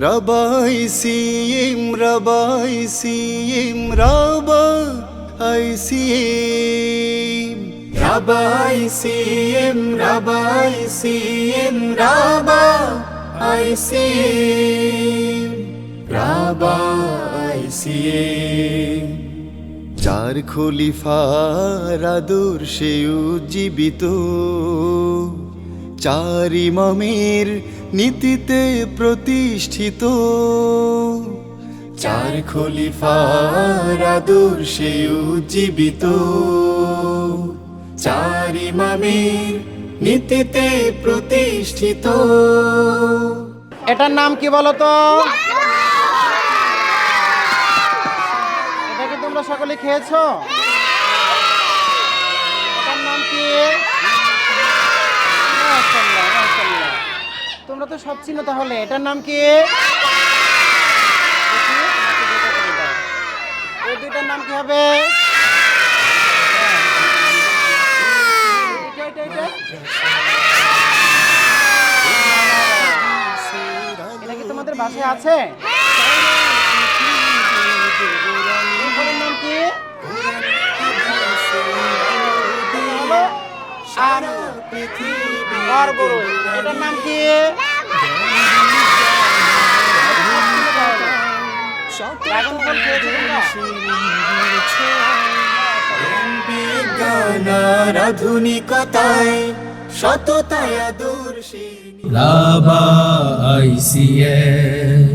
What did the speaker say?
Rabbi CM রাবাই CM রাবা আই সিএম। রাবাই সিএম রাবাই সিএম রাবা আই সিএম। রাবা আই সিএম। চার খলিফার আদর্শে উজ্জীবিত। চার ইমামের নীতিতে প্রতিষ্ঠিত। চার খলিফার আদর্শে উজ্জীবিত। চার ইমামের নীতিতে প্রতিষ্ঠিত। এটার নাম কি বলো তো? এটা কি তোমরা সকলে খেয়েছো এটার নাম কি মাশাআল্লাহ, মাশাআল্লাহ। তোমরা তো সব চিনো তাহলে। এটার নাম কি। এই দুইটার নাম কি হবে? এটা, কি তোমাদের বাসায় আছে? নাম আম। এটার নাম কি ড্রাগন ফল খেয়েছো তোমরা? বিজ্ঞান আর আধুনিকতায় সততায় আদর্শে Rabba ICS